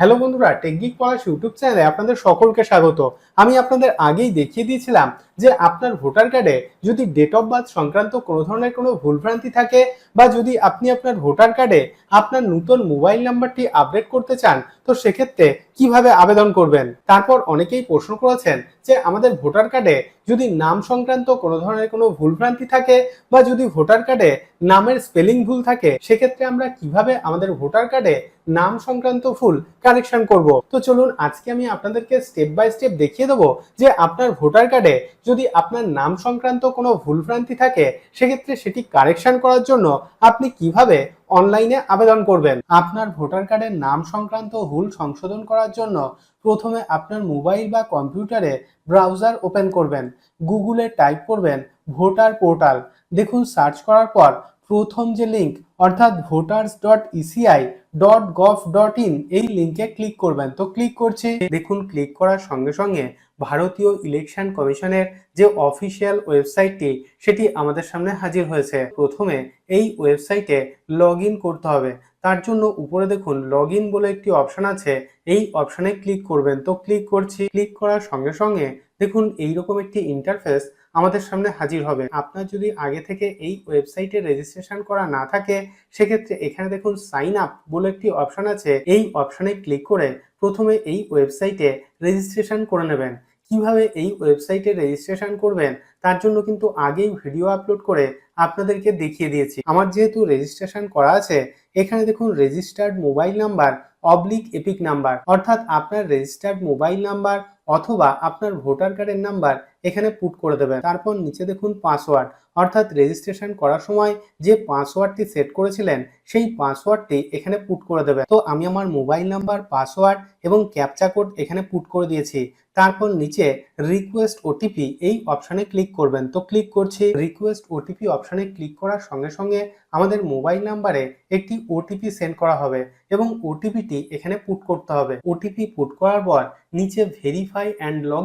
Hello বন্ধুরা টেকগিক পলাশ YouTube চ্যানেলে আপনাদের সকলকে স্বাগত। আমি আপনাদের আগেই দেখিয়ে দিয়েছিলাম যে আপনার ভোটার কার্ডে যদি ডেট অফ বার্থ সংক্রান্ত কোনো ধরনের কোনো ভুলভ্রান্তি থাকে বা যদি আপনি আপনার ভোটার কার্ডে আপনার নতুন মোবাইল নাম্বারটি আপডেট করতে চান তো সেক্ষেত্রে কীভাবে আবেদন করবেন? তারপর অনেকেই প্রশ্ন করেছেন যে আমাদের ভোটার কার্ডে যদি নাম সংক্রান্ত কোনো ধরনের কোনো ভুলভ্রান্তি থাকে বা যদি ভোটার কার্ডে নামের স্পেলিং ভুল থাকে, সেক্ষেত্রে আমরা কীভাবে আমাদের ভোটার কার্ডে নাম সংক্রান্ত ভুল কারেকশন করব? তো চলুন আজকে আমি আপনাদেরকে স্টেপ বাই স্টেপ দেখিয়ে দেবো যে আপনার ভোটার কার্ডে যদি আপনার নাম সংক্রান্ত কোনো ভুলভ্রান্তি থাকে, সেক্ষেত্রে সেটি কারেকশন করার জন্য আপনি কীভাবে অনলাইনে আবেদন করবেন। আপনার ভোটার কার্ডের নাম সংক্রান্ত ভুল সংশোধন করার জন্য প্রথমে আপনার মোবাইল বা কম্পিউটারে ব্রাউজার ওপেন করবেন, গুগলে টাইপ করবেন ভোটার পোর্টাল। দেখুন, সার্চ করার পর প্রথম যে লিঙ্ক, অর্থাৎ voters dot ECI dot gov dot in এই লিঙ্কে ক্লিক করবেন। তো ক্লিক করছি, দেখুন ক্লিক করার সঙ্গে সঙ্গে ভারতীয় ইলেকশন কমিশনের যে অফিসিয়াল ওয়েবসাইটটি সেটি আমাদের সামনে হাজির হয়েছে। প্রথমে এই ওয়েবসাইটে লগ করতে হবে। তার জন্য উপরে দেখুন লগ বলে একটি অপশন আছে। এই অপশনে ক্লিক করবেন। তো ক্লিক করছি। ক্লিক করার সঙ্গে সঙ্গে দেখুন, এইরকম একটি ইন্টারফেস আমাদের সামনে হাজির হবে। আপনার যদি আগে থেকে এই ওয়েবসাইটে রেজিস্ট্রেশন করা না থাকে, সেক্ষেত্রে এখানে দেখুন সাইন আপ বলে একটি অপশন আছে। এই অপশনে ক্লিক করে প্রথমে এই ওয়েবসাইটে রেজিস্ট্রেশন করে নেবেন। কীভাবে এই ওয়েবসাইটে রেজিস্ট্রেশন করবেন, তার জন্য কিন্তু আগেই ভিডিও আপলোড করে আপনাদেরকে দেখিয়ে দিয়েছি। আমার যেহেতু রেজিস্ট্রেশন করা আছে, এখানে দেখুন registered mobile number oblique EPIC number অর্থাৎ আপনার রেজিস্টার্ড মোবাইল নাম্বার অথবা আপনার ভোটার কার্ডের নাম্বার এখানে পুট করে দেবেন। তারপর নিচে দেখুন পাসওয়ার্ড অর্থাৎ রেজিস্ট্রেশন করার সময় যে পাসওয়ার্ডটি সেট করেছিলেন, সেই পাসওয়ার্ডটি এখানে পুট করে দেবেন। তো আমি আমার মোবাইল নাম্বার পাসওয়ার্ড এবং ক্যাপচা কোড এখানে পুট করে দিয়েছি। তারপর নিচে রিকোয়েস্ট ওটিপি এই অপশানে ক্লিক করবেন। তো ক্লিক করছি রিকোয়েস্ট ওটিপি অপশানে ক্লিক করার সঙ্গে সঙ্গে আমাদের মোবাইল নাম্বারে একটি ওটিপি সেন্ড করা হবে। এবং ওটিপিটি এখানে পুট করতে হবে। ওটিপি পুট করার পর নিচে ভেরিফাই অ্যান্ড লগ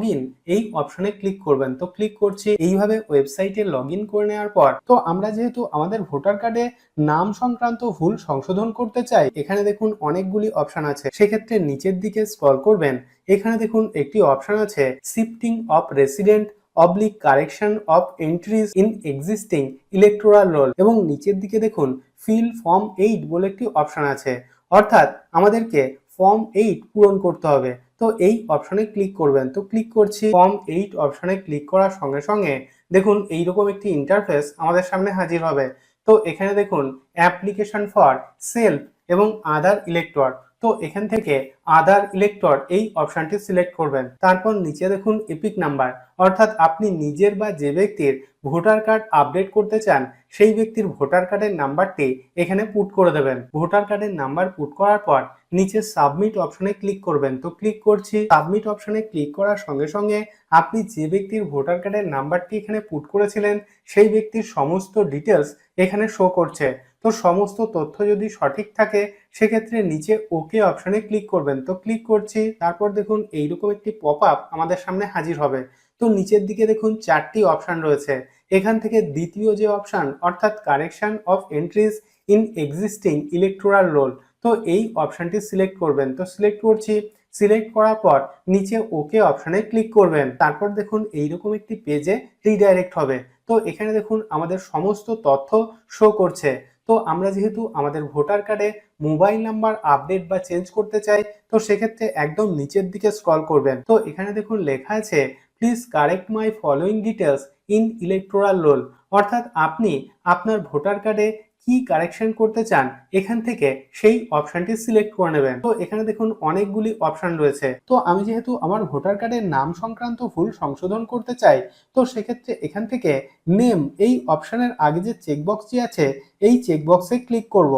এই অপশনে ক্লিক করবেন। তো ক্লিক করছি, এইভাবে ওয়েবসাইটে লগ করে নেওয়ার পর, তো আমরা যেহেতু আমাদের ভোটার কার্ডে নাম সংক্রান্ত ভুল সংশোধন করতে চাই, এখানে দেখুন অনেকগুলি অপশন আছে। সেক্ষেত্রে নিচের দিকে স্ক্রল করবেন, এখানে দেখুন একটি অপশন আছে shifting of resident oblique correction of entries in existing electoral roll এবং নিচের দিকে দেখুন ফিল ফর্ম এইট বলে একটি অপশন আছে। অর্থাৎ আমাদেরকে ফর্ম এইট পূরণ করতে হবে। তো এই অপশনে ক্লিক করবেন। তো ক্লিক করছি ফর্ম এইট অপশনে ক্লিক করার সঙ্গে সঙ্গে দেখুন এইরকম একটি ইন্টারফেস আমাদের সামনে হাজির হবে। তো এখানে দেখুন অ্যাপ্লিকেশন ফর সেলফ এবং আদার ইলেক্টর তো এখান থেকে আদার ইলেক্টর এই অপশনটি সিলেক্ট করবেন। তারপর নিচে দেখুন এপিক নাম্বার অর্থাৎ আপনি নিজের বা যে ব্যক্তির ভোটার কার্ড আপডেট করতে চান, সেই ব্যক্তির ভোটার কার্ডের নাম্বারটি এখানে পুট করে দেবেন। ভোটার কার্ডের নাম্বার পুট করার পর নিচে সাবমিট অপশনে ক্লিক করবেন। তো ক্লিক করছি সাবমিট অপশনে ক্লিক করার সঙ্গে সঙ্গে আপনি যে ব্যক্তির ভোটার কার্ডের নাম্বারটি এখানে পুট করেছিলেন, সেই ব্যক্তির সমস্ত ডিটেলস এখানে শো করছে। তো সমস্ত তথ্য যদি সঠিক থাকে, সেক্ষেত্রে নিচে ওকে অপশনে ক্লিক করবেন। তো ক্লিক করছি, তারপর দেখুন এইরকম একটি পপ আপ আমাদের সামনে হাজির হবে। তো নিচের দিকে দেখুন চারটি অপশন রয়েছে। এখান থেকে দ্বিতীয় যে অপশন অর্থাৎ correction of entries in existing electoral roll তো এই অপশনটি সিলেক্ট করবেন। তো সিলেক্ট করছি সিলেক্ট করার পর নিচে ওকে অপশনে ক্লিক করবেন। তারপর দেখুন এইরকম একটি পেজে রিডাইরেক্ট হবে। তো এখানে দেখুন আমাদের সমস্ত তথ্য শো করছে। তো আমরা যেহেতু আমাদের ভোটার কার্ডে মোবাইল নাম্বার আপডেট বা চেঞ্জ করতে চাই, তো সেক্ষেত্রে একদম নিচের দিকে স্ক্রল করবেন। তো এখানে দেখুন লেখা আছে please correct my following details in electoral roll অর্থাৎ আপনি আপনার ভোটার কার্ডে কি কারেকশন করতে চান, এখান থেকে সেই অপশনটি সিলেক্ট করে নেবেন। তো এখানে দেখুন অনেকগুলি অপশন রয়েছে। তো আমি যেহেতু আমার ভোটার কার্ডের নাম সংক্রান্ত ভুল সংশোধন করতে চাই, তো সেক্ষেত্রে এখান থেকে নেম এই অপশনের আগে যে চেকবক্সটি আছে, এই চেকবক্সে ক্লিক করব।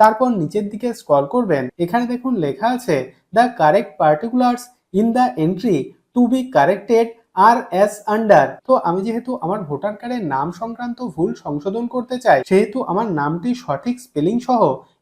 তারপর নিচের দিকে স্ক্রল করবেন। এখানে দেখুন লেখা আছে the correct particulars in the entry to be corrected are as under তো আমি যেহেতু আমার ভোটার কার্ডের নাম সংক্রান্ত ভুল সংশোধন করতে চাই, সেহেতু আমার নামটি সঠিক স্পেলিং সহ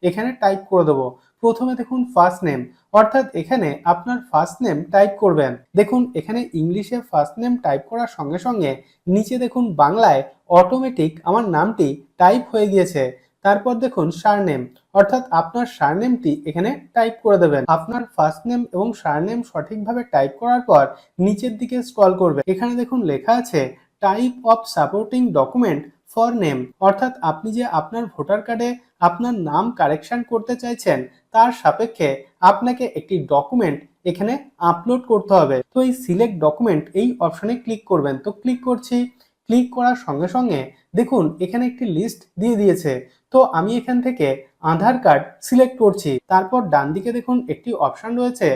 এখানে টাইপ করে দেবো। প্রথমে দেখুন ফার্স্ট নেম অর্থাৎ এখানে আপনার ফার্স্ট নেম টাইপ করবেন। দেখুন, এখানে ইংলিশে ফার্স্ট নেম টাইপ করার সঙ্গে সঙ্গে নিচে দেখুন বাংলায় অটোমেটিক আমার নামটি টাইপ হয়ে গিয়েছে। তারপর দেখুন সার নেম অর্থাৎ আপনার সারনেমটি এখানে টাইপ করে দেবেন। আপনার ফার্স্ট নেম এবং সারনেম সঠিকভাবে টাইপ করার পর নিচের দিকে স্ক্রল করবেন। এখানে দেখুন লেখা আছে type of supporting document for name অর্থাৎ আপনি যে আপনার ভোটার কার্ডে আপনার নাম কারেকশন করতে চাইছেন, তার সাপেক্ষে আপনাকে একটি ডকুমেন্ট এখানে আপলোড করতে হবে। তো এই সিলেক্ট ডকুমেন্ট এই অপশনে ক্লিক করবেন। তো ক্লিক করছি ক্লিক করার সঙ্গে সঙ্গে দেখুন এখানে একটি লিস্ট দিয়ে দিয়েছে। তো আমি এখান থেকে আধার কার্ড সিলেক্ট করছি। তারপর ডান দিকে দেখুন একটি অপশন রয়েছে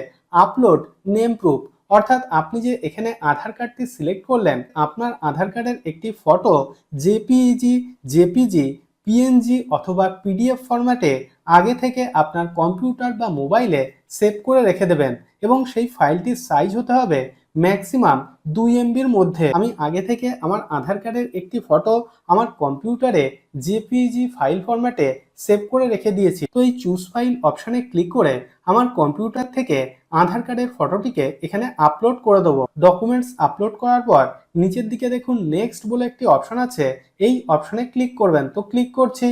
আপলোড নেম প্রুফ অর্থাৎ আপনি যে এখানে আধার কার্ডটি সিলেক্ট করলেন, আপনার আধার কার্ডের একটি ফটো জেপিইজি জেপিজি পিএনজি অথবা পিডিএফ ফরম্যাটে আগে থেকে আপনার কম্পিউটার বা মোবাইলে সেভ করে রেখে দেবেন এবং সেই ফাইলটির সাইজ হতে হবে ম্যাক্সিমাম দুই এমবির মধ্যে। আমি আগে থেকে আমার আধার কার্ডের একটি ফটো আমার কম্পিউটারে জেপিজি ফাইল ফরম্যাটে সেভ করে রেখে দিয়েছি। তো এই চুজ ফাইল অপশানে ক্লিক করে আমার কম্পিউটার থেকে আধার কার্ডের ফটোটিকে এখানে আপলোড করে দেবো। ডকুমেন্টস আপলোড করার পর নিচের দিকে দেখুন নেক্সট বলে একটি অপশান আছে। এই অপশানে ক্লিক করবেন। তো ক্লিক করছি।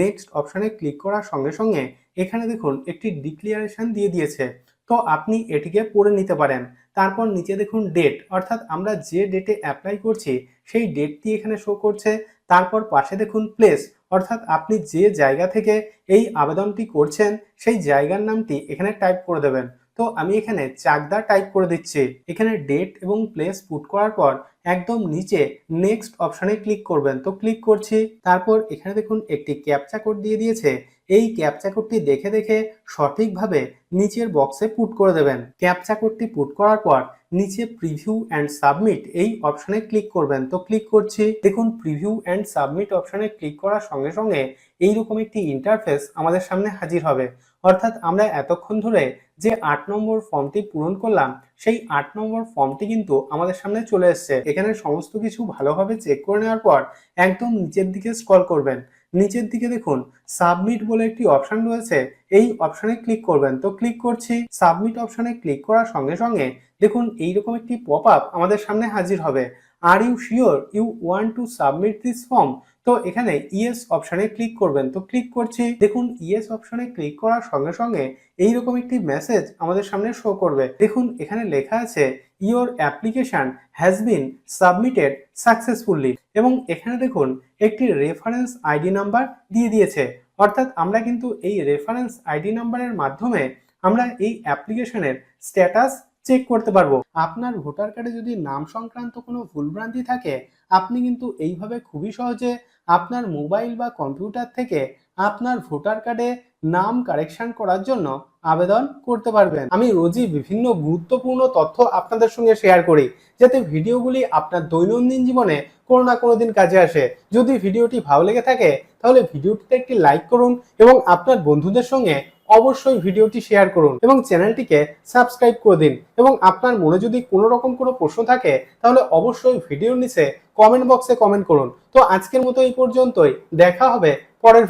নেক্সট অপশানে ক্লিক করার সঙ্গে সঙ্গে এখানে দেখুন একটি ডিক্লিয়ারেশন দিয়ে দিয়েছে। তো আপনি এটিকে পড়ে নিতে পারেন। তারপর নিচে দেখুন ডেট অর্থাৎ আমরা যে ডেটে অ্যাপ্লাই করছি, সেই ডেটটি এখানে শো করছে। তারপর পাশে দেখুন প্লেস অর্থাৎ আপনি যে জায়গা থেকে এই আবেদনটি করছেন, সেই জায়গার নামটি এখানে টাইপ করে দেবেন। তো আমি এখানে চাকদা টাইপ করে দিচ্ছি। এখানে ডেট এবং প্লেস পুট করার পর একদম নিচে নেক্সট অপশানে ক্লিক করবেন। তো ক্লিক করছি, তারপর এখানে দেখুন একটি ক্যাপচা কোড দিয়ে দিয়েছে। এই ক্যাপচা কোডটি দেখে দেখে সঠিকভাবে নিচের বক্সে পুট করে দেবেন। ক্যাপচা কোডটি পুট করার পর নিচে প্রিভিউ অ্যান্ড সাবমিট এই অপশানে ক্লিক করবেন। তো ক্লিক করছি, দেখুন প্রিভিউ অ্যান্ড সাবমিট অপশানে ক্লিক করার সঙ্গে সঙ্গে এইরকম একটি ইন্টারফেস আমাদের সামনে হাজির হবে। অর্থাৎ আমরা এতক্ষণ ধরে যে আট নম্বর ফর্মটি পূরণ করলাম, সেই আট নম্বর ফর্মটি কিন্তু আমাদের সামনে চলে এসছে। এখানে সমস্ত কিছু ভালোভাবে চেক করে নেওয়ার পর একদম নিচের দিকে স্ক্রল করবেন। নিচের দিকে দেখুন সাবমিট বলে একটি অপশন রয়েছে। এই অপশনে ক্লিক করবেন। তো ক্লিক করছি সাবমিট অপশনে ক্লিক করার সঙ্গে সঙ্গে দেখুন এইরকম একটি পপ আপ আমাদের সামনে হাজির হবে। Are you sure you want to submit this form তো এখানে ইয়েস অপশনে ক্লিক করবেন। তো ক্লিক করছি, দেখুন ইয়েস অপশনে ক্লিক করার সঙ্গে সঙ্গে এইরকম একটি মেসেজ আমাদের সামনে শো করবে। দেখুন, এখানে লেখা আছে your application has been submitted successfully এবং এখানে দেখুন, একটি রেফারেন্স আইডি নাম্বার দিয়ে দিয়েছে। অর্থাৎ আমরা কিন্তু এই রেফারেন্স আইডি নাম্বারের মাধ্যমে আমরা এই অ্যাপ্লিকেশনের স্ট্যাটাস চেক করতে পারব। আপনার ভোটার কার্ডে যদি নাম সংক্রান্ত কোনো ভুলভ্রান্তি থাকে, আপনি কিন্তু এইভাবে খুবই সহজে আপনার মোবাইল বা কম্পিউটার থেকে আপনার ভোটার কার্ডে নাম কারেকশন করার জন্য আবেদন করতে পারবেন। আমি রোজই বিভিন্ন গুরুত্বপূর্ণ তথ্য আপনাদের সঙ্গে শেয়ার করি, যাতে ভিডিওগুলি আপনার দৈনন্দিন জীবনে কোনো না কোনো দিন কাজে আসে। যদি ভিডিওটি ভালো লেগে থাকে, তাহলে ভিডিওটিতে একটি লাইক করুন এবং আপনার বন্ধুদের সঙ্গে অবশ্যই ভিডিওটি শেয়ার করুন এবং চ্যানেলটিকে সাবস্ক্রাইব করে দিন। এবং আপনার মনে যদি কোনো রকম কোনো প্রশ্ন থাকে, তাহলে অবশ্যই ভিডিওর নিচে কমেন্ট বক্সে কমেন্ট করুন। তো আজকের মতো এই পর্যন্তই। দেখা হবে পরের